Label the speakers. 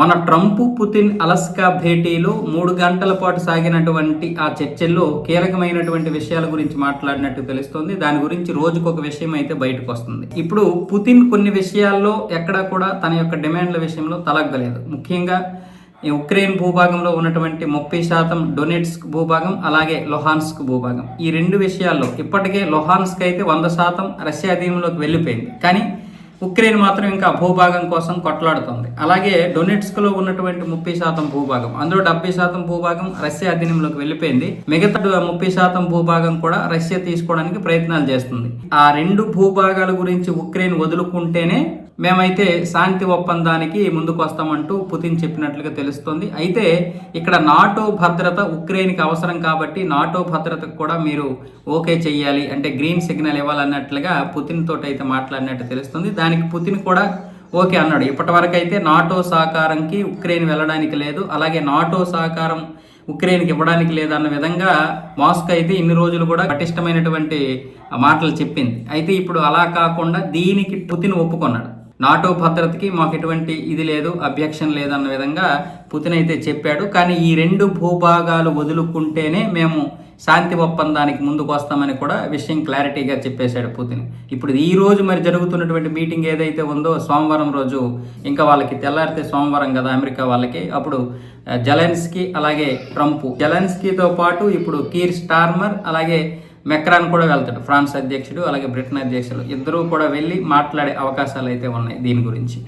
Speaker 1: మన Trump Putin Alaska భేటీలో మూడు గంటల పాటు సాగినటువంటి ఆ చర్చల్లో కీలకమైనటువంటి విషయాల గురించి మాట్లాడినట్టు తెలుస్తుంది. దాని గురించి రోజుకొక విషయం అయితే బయటకు వస్తుంది. ఇప్పుడు పుతిన్ కొన్ని విషయాల్లో ఎక్కడా కూడా తన యొక్క డిమాండ్ల విషయంలో తలగ్గలేదు. ముఖ్యంగా ఈ ఉక్రెయిన్ భూభాగంలో ఉన్నటువంటి ముప్పై శాతం డొనెట్స్క్ భూభాగం అలాగే లొహాన్స్క్ భూభాగం. ఈ రెండు విషయాల్లో ఇప్పటికే లొహాన్స్క్ అయితే వంద శాతం రష్యా అధీనంలోకి వెళ్ళిపోయింది. కానీ ఉక్రెయిన్ మాత్రం ఇంకా భూభాగం కోసం కొట్లాడుతుంది. అలాగే డొనెట్స్క్లో ఉన్నటువంటి ముప్పై శాతం భూభాగం అందులో డెబ్బై శాతం భూభాగం రష్యా అధీనంలోకి వెళ్ళిపోయింది. మిగతా ముప్పై శాతం భూభాగం కూడా రష్యా తీసుకోవడానికి ప్రయత్నాలు చేస్తుంది. ఆ రెండు భూభాగాల గురించి ఉక్రెయిన్ వదులుకుంటేనే మేమైతే శాంతి ఒప్పందానికి ముందుకు వస్తామంటూ పుతిన్ చెప్పినట్లుగా తెలుస్తోంది. అయితే ఇక్కడ నాటో భద్రత ఉక్రెయిన్కి అవసరం కాబట్టి నాటో భద్రతకు కూడా మీరు ఓకే చెయ్యాలి అంటే గ్రీన్ సిగ్నల్ ఇవ్వాలన్నట్లుగా పుతిన్ తోటైతే అయితే మాట్లాడినట్టు తెలుస్తుంది. దాని దానికి పుతిన్ కూడా ఓకే అన్నాడు. ఇప్పటి వరకు అయితే నాటో సహకారంకి ఉక్రెయిన్ వెళ్ళడానికి లేదు. అలాగే నాటో సహకారం ఉక్రెయిన్కి ఇవ్వడానికి లేదన్న విధంగా మాస్క్ అయితే ఇన్ని రోజులు కూడా పటిష్టమైనటువంటి మాటలు చెప్పింది. అయితే ఇప్పుడు అలా కాకుండా దీనికి పుతిన్ ఒప్పుకున్నాడు. నాటో భద్రతకి మాకు ఎటువంటి ఇది లేదు అబ్జెక్షన్ లేదన్న విధంగా పుతిన్ అయితే చెప్పాడు. కానీ ఈ రెండు భూభాగాలు వదులుకుంటేనే మేము శాంతి ఒప్పందానికి ముందుకు వస్తామని కూడా విషయం క్లారిటీగా చెప్పేశాడు పుతిన్. ఇప్పుడు ఈ రోజు మరి జరుగుతున్నటువంటి మీటింగ్ ఏదైతే ఉందో సోమవారం రోజు ఇంకా వాళ్ళకి తెల్లారితే సోమవారం కదా అమెరికా వాళ్ళకి అప్పుడు జలెన్స్కీ అలాగే ట్రంప్. జలెన్స్కీతో పాటు ఇప్పుడు కీర్ స్టార్మర్ అలాగే మెక్రాన్ కూడా వెళ్తాడు ఫ్రాన్స్ అధ్యక్షుడు అలాగే బ్రిటన్ అధ్యక్షుడు ఇద్దరూ కూడా వెళ్ళి మాట్లాడే అవకాశాలు అయితే ఉన్నాయి దీని గురించి.